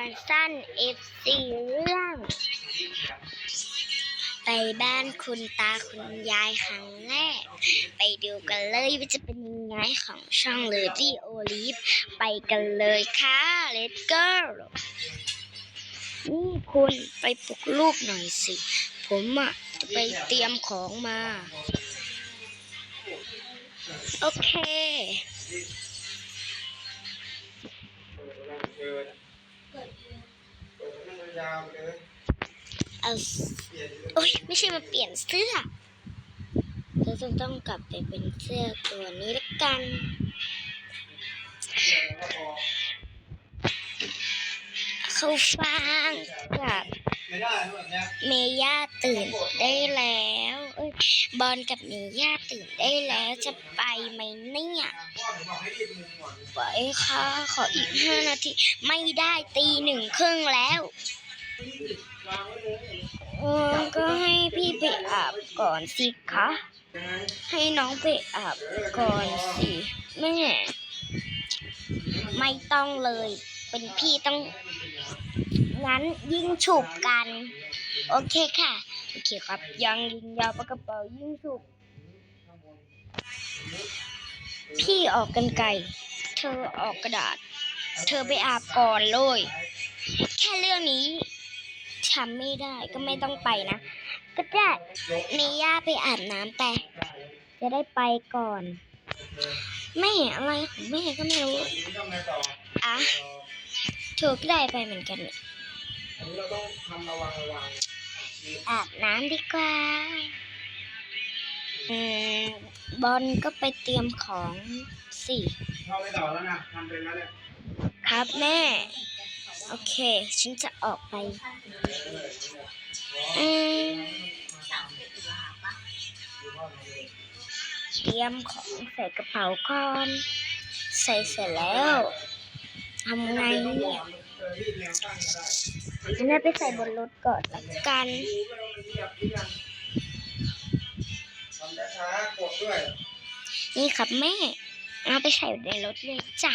รสั้นเอฟซีเรื่อง ไปบ้านคุณตาคุณยายครั้งแรก ไปดูกันเลยว่าจะเป็นยังไงของช่องเลดี้โอลิฟไปกันเลยค่ะ let's go นี่คุณไปปลุกลูกหน่อยสิ ผมอะจะไปเตรียมของมา โอเค เอาโอ้ยไม่ใช่มาเปลี่ยนเสื้อเราจะต้องกลับไปเป็นเสื้อตัวนี้ละกันเขาฟังกับไม่ได้แบบเมย่าตื่นได้แล้วอบอลกับเมย่าตื่นได้แล้วจะไปไหมเนี่ยไปค่ะขออีกห้านาที ไม่ได้ตีหนึ่งครึ่งแล้ว เออก็ให้พี่ไปอาบก่อนสิคะ ให้น้องไปอาบก่อนสิแม่ไม่ต้องเลย เป็นพี่ต้อง งั้นยิ่งฉุบกัน โอเคค่ะ โอเคครับ ยังยิงยาวปากกระเป๋ายิ่งฉุบ พี่ออกกันไกลเธอออกกระดาษ เธอไปอาบก่อนเลย แค่เรื่องนี้ ทำไม่ได้ก็ไม่ต้องไปนะ ก็ได้เมย่าไปอาบน้ำไปจะได้ไปก่อนแม่อะไรของแม่ก็ไม่รู้อะเธอก็ได้ไปเหมือนกันอันนี้เราต้องทำระวังระวังอาบน้ำดีกว่าอบอลก็ไปเตรียมของสิเข้าไม่ต่อแล้วนะทำเป็นแล้วเนี่ยครับแม่ โอเค ฉันจะออกไปอืมเตรียมของใส่กระเป๋าก่อน ใส่เสร็จแล้วทำไงเนี่ยแนวตั้งก็ได้ฉันได้ไปใส่บนรถก่อนละกันนี่ครับแม่ เอาไปใส่ในรถเลยจ้ะ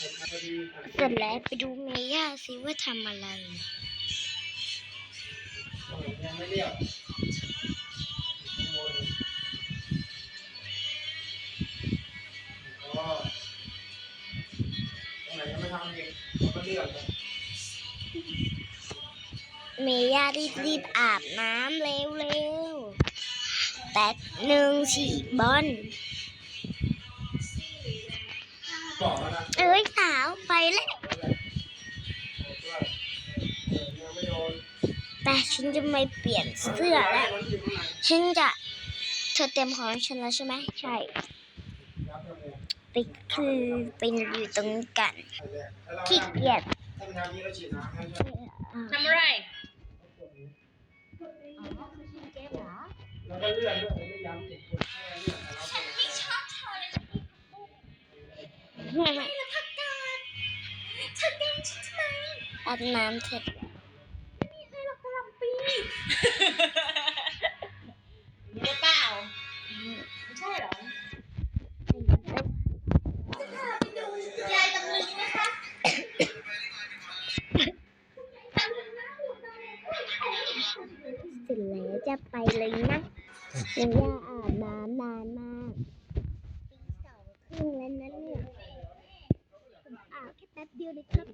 เสร็จพอดีเสร็จแล้วไปดูเมย่าสิว่าทำอะไรยังไม่เรียบอ๋อตรงไหนยังไม่ทำอีกก็เรียบเลยเมย่ารีบรีบๆอาบน้ำเร็วเร็วแป๊บหนึ่งฉีดบอลบอก แล้วนะเอ้ยสาวไปแล้วยังไม่โดนแต่ฉันจะไม่เปลี่ยนเสื้อแล้วมันอยู่ข้างในฉันจะเธอเตรียมของให้ฉันแล้วใช่ไหมใช่รับจมูกไปคือเป็นอยู่ตรงนี้กันอันแรกแล้วเราขี้เกียจถ้ามันทำนี้เราฉีดน้ำให้ใช่ไหมทำอะไรแล้วก็เลื่อนด้วยไม่ย้ำติดคนแค่เลื่อนแล้วก็ไม่ชอบอาบน้ำเสร็จหรือเปล่าไม่ใช่เหรอยายตำลึงนะคะเสร็จแล้วจะไปเลยนะเมย่าอาบน้ำนานมากตีสองครึ่งแล้วนะเนี่ยผมอาบแค่แป๊บเดียวเลยครับ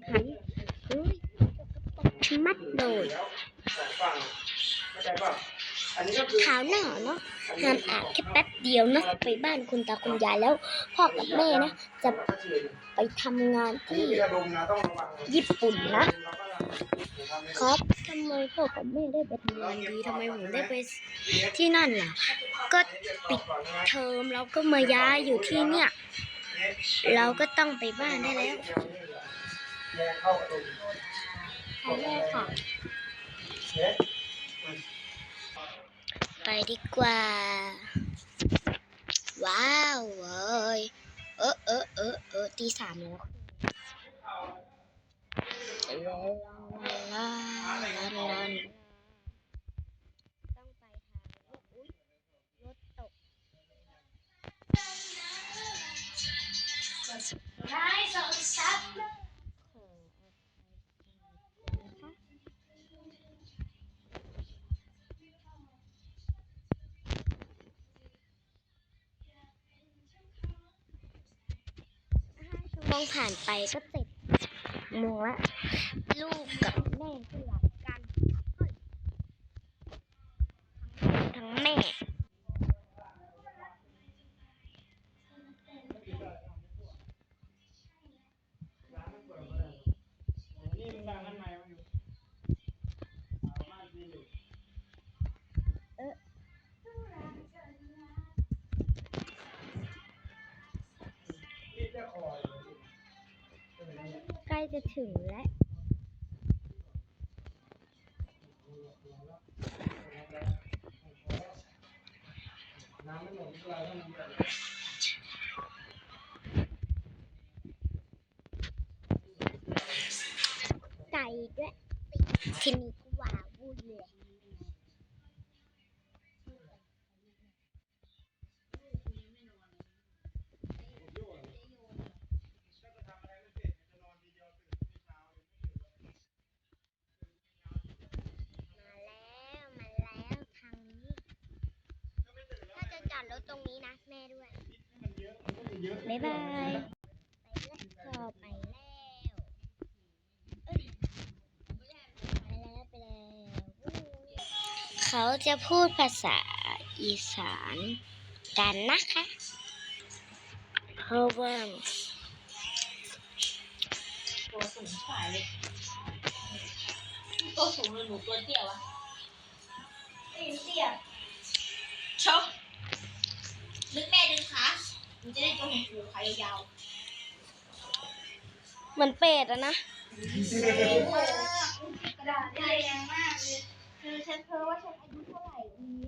หนึ่งครั้งเฮ้ยสกปรกชะมัดเลยสองฝั่งเข้าใจป่อันนี้ก็คือาหาเนาะห้ามอาบแค่แป๊บเดียวนะไปบ้านคุณตาคุณยายแล้ว พ่อกับแม่นะ จะไปทำงานที่ญี่ปุ่นนะครับทำไมพ่อกับแม่ได้ไปทำงานดีทำไมผมได้ไปที่นั่นล่ะ ก็ปิดเทอมเราก็มาย้ายอยู่ที่เนี่ย เราก็ต้องไปบ้านได้แล้ว แยกเข้าตระดุมค่ะแม่ค่ะเช็ดไปดีกว่า ว้าวเว้ยเออเออเออเออตีสามแล้ว ไปก็เจ็ดโมงละลูกกับแม่สลักกันเฮ้ยทั้งแม่ จะถึงแล้วไก่ด้วยทีนี้ก็ว้าวุ่นเลย มาแล้ว มาแล้วทางนี้ ถ้าจะจอดรถ ตรงนี้นะ แม่ด้วยบ๊ายบาย ไปแล้วก็ไปแล้วเอ้ยไปแล้วไปแล้วเขาจะพูดภาษาอีสานกันนะคะเพราะว่าตัวสูงฝ่ายเลยตัวสูงเลยหนูตัวเตี้ยวอะเตี้ยชอบ นึกแม่ดึงขาหนูจะได้ตัวสูงๆขายาวเหมือนเป็ดอะนะกระดาษได้แรงมากเลยคือฉันเพ้อว่าฉันอายุเท่าไหร่วันนี้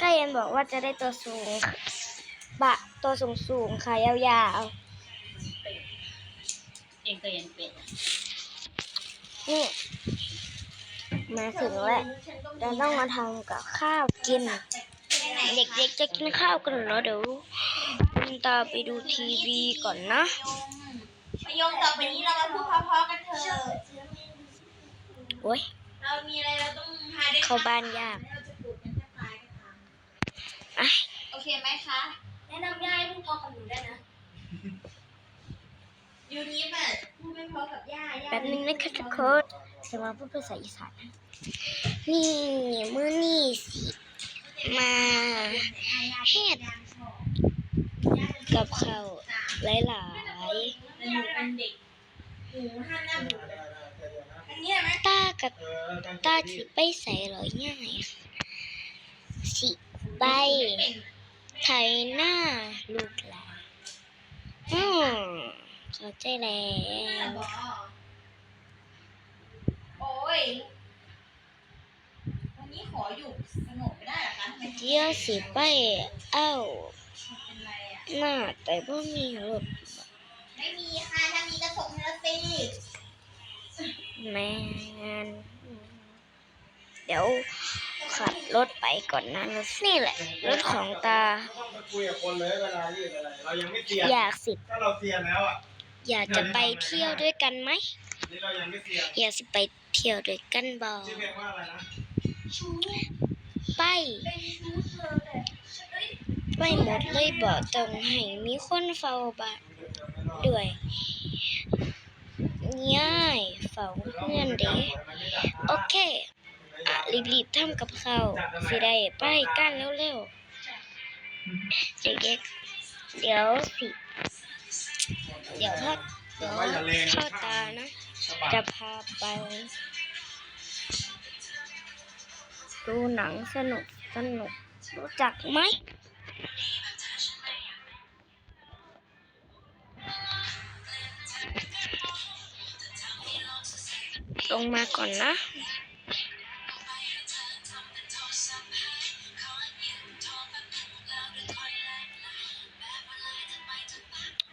ก็ยังบอกว่าจะได้ตัวสูง บะตัวสูงสูงๆขายาวเองก็ยังเป็นๆนี่ มาถึงแล้วเราต้องมาทำกับข้าวกิน เด็กๆจะกินข้าวกันเหรอเดี๋ยวคุณตาไปดูทีวีก่อนนะประโยคต่อไปนี้เรามาพูดเพราะๆกันเถอะโอ้ยเรามีอะไรเราต้องหาได้เข้าบ้านยากเราจะปลูกกันแค่ตายกันค่ะอะโอเคไหมคะแนะนำย่าให้พูดพอกับหนูได้นะยูนิฟอะพูดไม่พอกับย่าย่าแป๊บนึงนะคะทุกคนจะมาพูดภาษาอีสาน นะนี่มื้อนี่สิมาเฮ็ดกับข้าวหลาย หนูเป็นเด็กหนูห้ามหน้าหนูอันนี้ไหม ๆตากับตาสิไปใส่หรอยง่ายสิไปไถหน้าลูกหลานอืมเข้าใจแล้ว โอ้ย วันนี้ขออยู่สงบไม่ได้เหรอคะทำไม เดี๋ยว สิไปเอ้าเป็นไรอะหน้าแต่บ่มีรถไม่มีค่ะถ้ามีกระสงให้เราสิแม่นเดี๋ยวขับรถไปก่อนนะรถนี่แหละ รถของตาต้องไปคุยกับคนเลยเวลาเรียกอะไรเรายังไม่เสียนอยากสิ ถ้าเราเสียนแล้วอะอยากจะไปเที่ยวด้วยกันไหม นี่เรายังไม่เสียนอยากสิไปเที่ยวด้วยกันบอชื่อเพลงว่าอะไรนะ ไป ไปหมดเลยบอกต้องให้มีคนเฝ้าบ้านด้วยง่ายเฝ้าเพื่อนเด้โอเคอะรีบๆทำกับเขาสิได้ไปกันเร็วๆเด็กๆเดี๋ยวสิเดี๋ยวพ่อเดี๋ยวพ่อตานะ จะพาไป ดูหนังสนุกสนุก รู้จักไหมลงมาก่อนนะ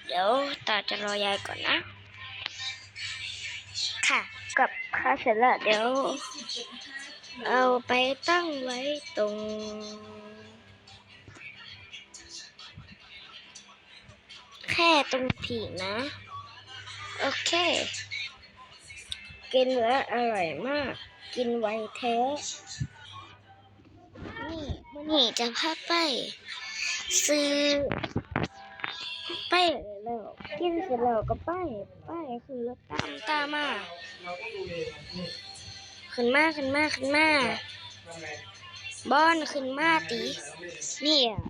เดี๋ยวตาจะรอยายก่อนนะ ค่ะ กับข้าเสร็จแล้วเดี๋ยว เอาไปตั้งไว้ตรง แค่ตรงผีนะ โอเค กินแล้วอร่อยมาก กินไวแท้นี่มันนี่จะพาไป ซื้อ ไปแล้วกินเสร็จแล้วก็ไป ไปคือรถตามตามมา ขึ้นมาขึ้นมาขึ้นมาทำไงบอนขึ้นมาตีนี่อะ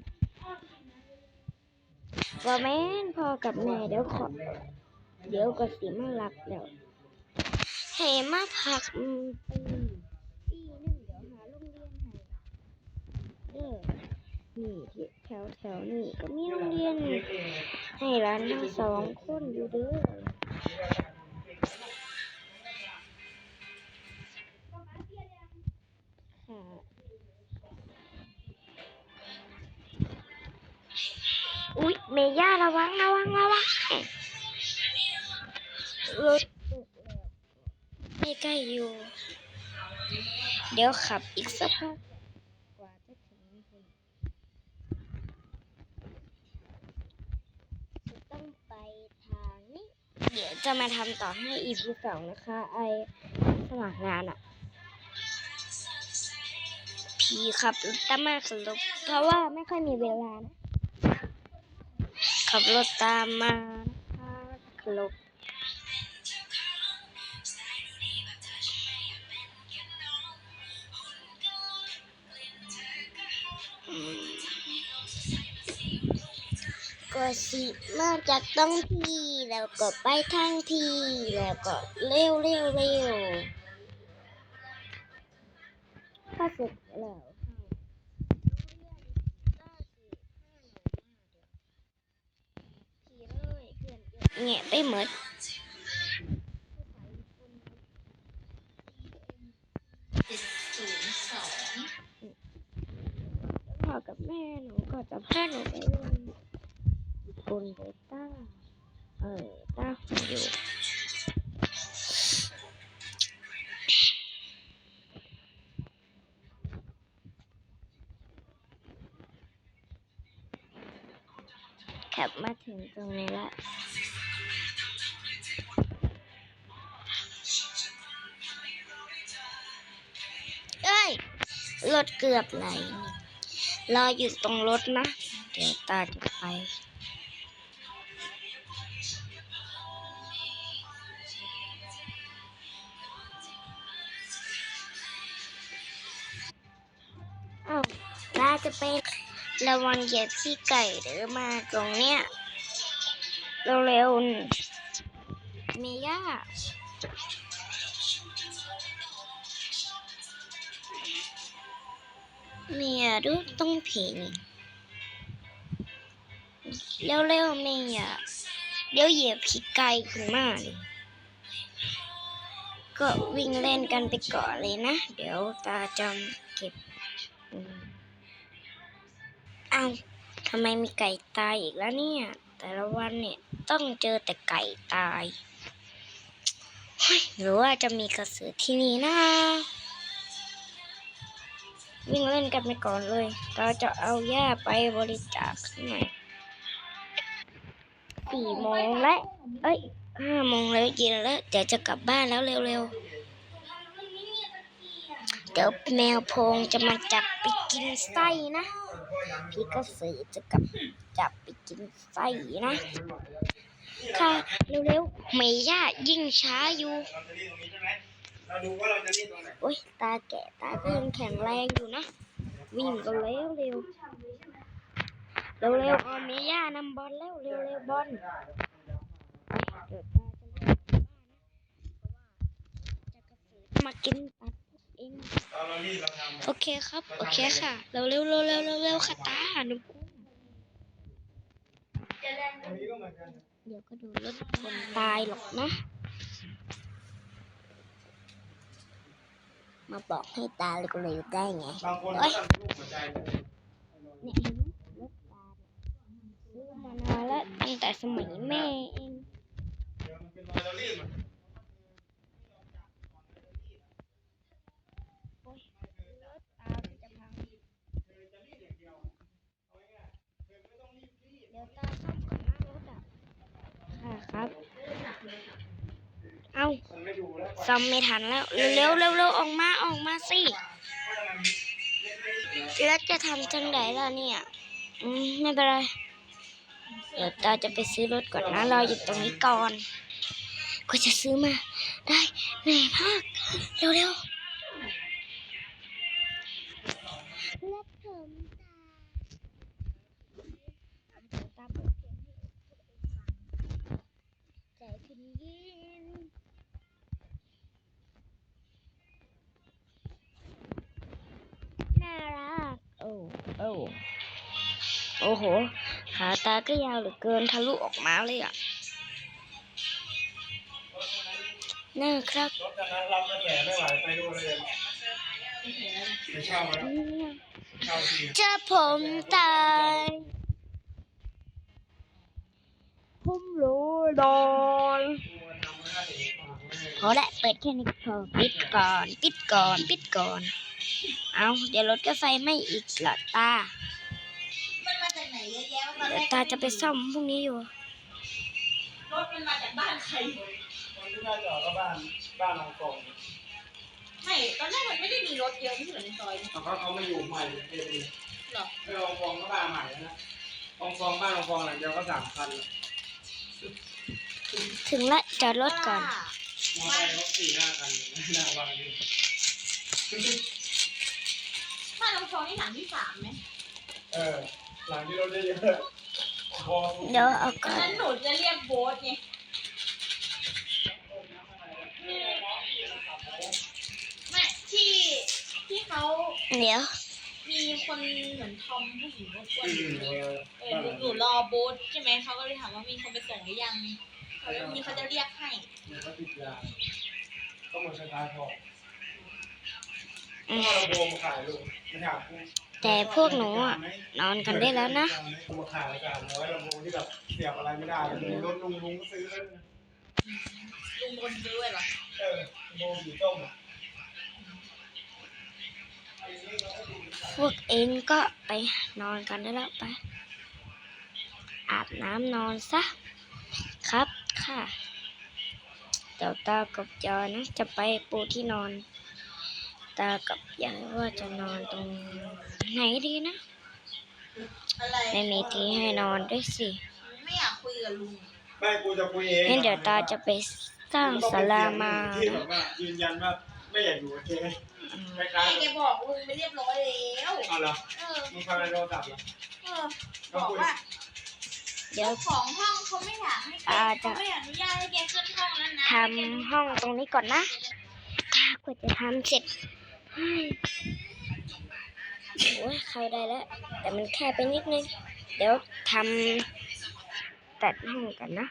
ว่าแม่นพ่อกับแม่เดี๋ยวขอ เดี๋ยวก็สิมาหลับแล้วให้มาพักมปีปีหนึงเดี๋ยวหาโรงเรียนให้เด้อนี่แถวแถวนี่ก็มีโรงเรียนให้ร้านทั้งสองคนอยู่เด้อ อุ๊ยเมย่าระวังระวังระวังรถตกแล้วไม่ใกล้อยู่ เดี๋ยวขับอีกสักพักกว่าจะถึงต้องไปทางนี้ เดี๋ยวจะมาทำต่อให้ EP สองนะคะ ไอสมัครงานอะ พีขับรถตามมาขับรถเพราะว่าไม่ค่อยมีเวลานะขับรถตามมานะคะขับรถอืมก็สิมาจากต้องที่แล้วก็ไปทางที่แล้วก็เร็วเร็วเร็ว ถ้าเสร็จแล้ว แงะไปหมดเจ็ดศูนย์สองพ่อกับแม่หนูก็จะพาหนูไปเรียนบนเบ รถเกือบไหลรออยู่ตรงรถนะ เดี๋ยวตาจะไปอ้าตาจะไประวังเหยียบขี้ไก่เด้อมาตรงเนี้ย เร็วๆนี่เมย่า เมียดูต้องผีนี่เร็วๆเมียเดี๋ยวเหยียบผีไก่ขึ้นมาเลยก็วิ่งเล่นกันไปก่อนเลยนะ เดี๋ยวตาจำเก็บอ้าวทำไมมีไก่ตายอีกแล้วเนี่ย แต่ละวันเนี่ยต้องเจอแต่ไก่ตายหรือว่าจะมีกระสือที่นี่นะ วิ่งเล่นกันไปก่อนเลย เราจะเอาหญ้าไปบริจาคหน่อยสี่โมงแล้วเอ้ยห้าโมงแล้วเย็นแล้วเดี๋ยวจะกลับบ้านแล้วเร็วๆ เดี๋ยวแมวพงจะมาจับไปกินไส้นะ พี่กระสือจะกลับจับไปกินไส้นะ ค่ะเร็วๆไม่ยากยิ่งช้าอยู่ เราจะรีดตรงนี้ใช่ไหมเราดูว่าเราจะรีดตรงไหนโอ้ยตาแก่ตาก็ยังแข็งแรงอยู่นะ วิ่งก็เร็วเร็วเร็วเร็วเอาเมย่านำบอลแล้วเร็วเร็วบอลเดี๋ยวตาจะเล่นบ้านนะเพราะว่าจะกระสือมากินตัดเองตอนเรารีดเราทำโอเคครับ โอเคค่ะ เร็วเร็วเร็วเร็วเร็วเร็วค่ะตาหนูกุ้งตรงนี้ก็เหมือนกันเดี๋ยวก็โดนรถคนตายหรอกนะ มาบอกให้ตาเร็วๆได้ไงบางคนก็ทำรูปหัวใจเลยเนี่ยเห็นไหมรถตาเนี่ยซื้อมานานแล้วตั้งแต่สมัยแม่เองเดี๋ยวมันเป็นรอยเรารีดมันโอ้ยรถตามันจะพังเดี๋ยวตาซ่อมก่อนหน้ารถอะค่ะครับ เอาซ่อมไม่ทันแล้ว เร็วๆเร็วๆเร็วออกมาออกมาสิ แล้วจะทำจังไดล่ะเนี่ย อืมไม่เป็นไร เดี๋ยวตาจะไปซื้อรถก่อนนะรออยู่ตรงนี้ก่อน ก็จะซื้อมา ได้เหนื่อยมากเร็วๆและผมตาตาเปิด น่ารัก โอ้โอ้โอ้โห ขาตาก็ยาวเหลือเกินทะลุออกมาเลยอะน่าครับรถคันนั้นรับกระแสไม่ไหวไปดูเลยไปเช่าแล้วเช่าทีจะผมตายผมรู้ดอนพอละเปิดแค่นี้ก็พอปิดก่อน ปิดก่อน ปิดก่อน เอาเดี๋ยวรถก็ไฟไหม่อีกละตามันมาจากไหนเยอะแยะตอนแรเดี๋ยวกตาจะไปซ่อมพรุ่งนี้อยู่ รถมันมาจากบ้านใครคนที่น่าจอดก็บ้านบ้านลองกองไม่ตอนแรกมันไม่ได้มีรถเยอะที่เหมือนในซอยนะเขาเขามาอยู่ใหม่เองหรอไม่ลองกองก็บ้านใหม่แล้วนะลองกองบ้านลองกองหลังเดียวก็สามคันถึงละจอดรถก่อนมอเตอร์รถสี่ห้าคันหน้าบ้านนี่บ้านเราซอยนี่หลังที่สามไหมเออ หลังที่รถเยอะๆพอเดี๋ยวเอาตก่ออนนนั้นหนูจะเรียกโบ๊ทไงไม่ที่ที่เขาเดี๋ยว มีคนเหมือนทอมผู้หญิงอ้วนอืมๆเออเออหนูหนูรอโบ๊ทใช่ไหมเขาก็เลยถามว่ามีคนไปส่งหรือยังเขาแล้วมีเขาจะเรียกให้เนี่ยก็ติดยาก็หมดสตาร์ทพอ อืมก็เราโบมขายลูกไม่ถามกูแต่พวกหนูอะนอนกันได้แล้วนะ กูมาขายรายการร้อยลำโพงที่แบบเสียบอะไรไม่ได้เลยรถลุงลุงก็ซื้อเลยลุงคนซื้อไว้เหรอเออลำโพงสีส้มอะพวกเองก็ไปนอนกันได้แล้วไป อาบน้ำนอนซะ ครับค่ะ เดี๋ยวตากับยายนะจะไปปูที่นอน ตากับยายว่าจะนอนตรงไหนดีนะอะไรไม่มีที่ให้นอนด้วยสิไม่อยากคุยกับลุงไม่กูจะคุยเองงั้นเดี๋ยวตาจะไปสร้างศาลามาที่แบนะบว่ายืนยันว่าไม่อยากอยู่กับเจ๊อืมไม่ค้าแม่แกบอกลุงไปเรียบร้อยแล้วเอาเหรอเออมึงทำอะไรโทรศัพท์เหรอเออบอกว่าเดี๋ยวเจ้าของห้องเขาไม่อยากให้แกอ่าจะเขาไม่อนุญาตให้แกขึ้นห้องนั้นนะทำห้องตรงนี้ก่อนนะถ้ากว่าจะทำเสร็จเฮ้ย โอ้ยเข้าได้แล้ว แต่มันแค่ไปนิดนึง เดี๋ยวทำตัดห้องกันนะ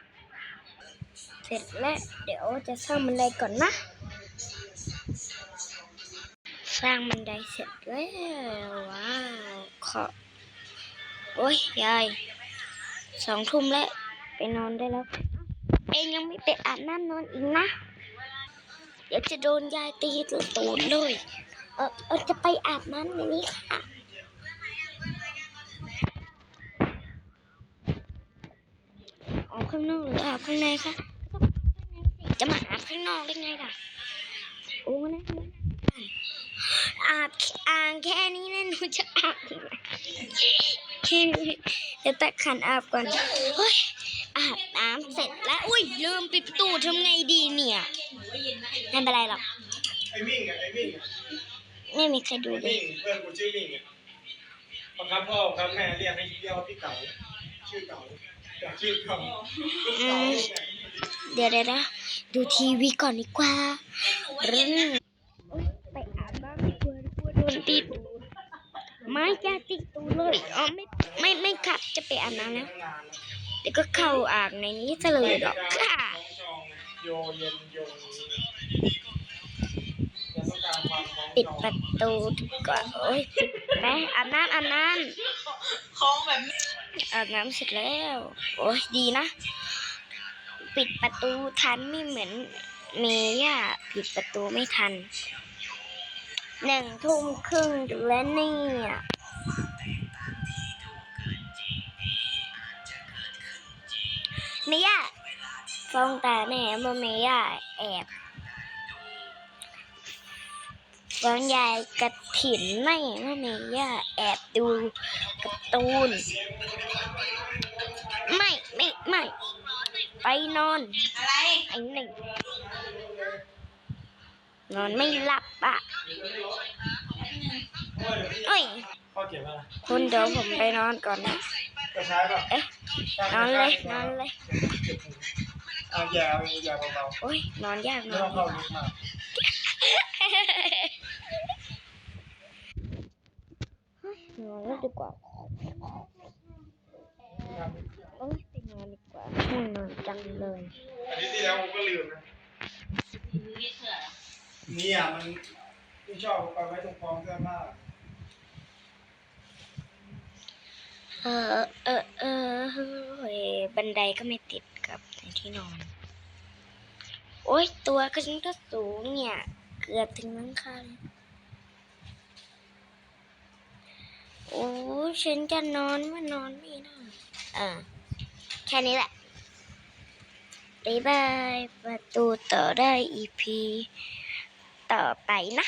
เสร็จแล้วเดี๋ยวจะสร้างบันไดก่อนนะ สร้างบันไดเสร็จแล้วว้าวขอโอ้ยยายสองทุ่มแล้วไปนอนได้แล้ว เองยังไม่ไปอาบน้ำนอนอีกนะ เดี๋ยวจะโดนยายตีตัวตูนเลย เออเออจะไปอาบน้ำในนี้ค่ะออกข้างนอกหรืออาบข้างในคะจะมาอาบข้างนอกได้ไงล่ะ โอ้นะอาบอ่างแค่นี้นะหนูจะอาบยังไงแค่นี้เดี๋ยวตักขันอาบก่อนเฮ้ยอาบน้ำเสร็จแล้ว อุ้ยลืมปิดประตูทำไงดีเนี่ย ไม่เป็นไรหรอก ไอ้มิ่งอะไอ้มิ่งอะ ไม่มีใครดูไอ้เลยมิ่งเพื่อนกูชื่อมิ่งอะบังคับพ่อบังคับแม่เรียกให้เรียกว่าพี่เก๋าชื่อเก๋าจากชื่อเก๋าอืมเดี๋ยวเดี๋ยวนะดูทีวีก่อนดีกว่ารึงไปอาบน้ำดีกว่ากลัวโดนติดไม่จะติดตูเลยอ๋อไม่ไม่ไม่ขับจะไปอาบน้ำแล้วเดี๋ยวก็เข้าอ่างในนี้ซะเลยหรอกค่ะ โยเย็นโยจะต้องการความคล้อง ปิดประตูดีกว่าโอ้ยไปอาบน้ำอาบน้คองแบบนี้ำอาบน้ำเสร็จแล้ว โอ้ยดีนะ ปิดประตูทันไม่เหมือนเมย่าปิดประตูไม่ทันหนึ่งทุ่มครึ่งแล้วเนี่ยเมย่าฟองตาแน่ว่าเมย่าแอบ ฟฟ้องยายกระถิ่นไม่ไม่มีย่าแอบดูการ์ตูน ไม่ไม่ไม่ไปนอนอะไรไอ้หนึ่งนอนไม่หลับอะแป๊บนึงเอ้ยพ่อเก็บอะไรคุณเดี๋ยวผมไปนอนก่อนนะกระชายป่ะเอ๊ะนอนเลยนอนเลยเก็บหูเอาแย่เอาแย่เบาโอ้ยนอนยากๆนไม่อนต้องเข้าลึกมาก นอนแล้วดีกว่าโอ้ยไปนอนดีกว่าง่วงนอนจังเลยอันนี้ที่แล้วผมก็ลืมนะนี่เถื่อนอะเนี่ยมันที่ชอบเอาไปไว้ตรงกองเสื้อผ้าเออเออเออเฮ้ยบันไดก็ไม่ติดกับในที่นอน โอ้ยตัวก็ฉันก็สูงเนี่ย เกือบถึงหลังคาเลยโอ้ฉันจะนอนว่านอนไม่ได้อ่าแค่นี้แหละบ๊ายบายประตูต่อได้อีพีต่อไปนะ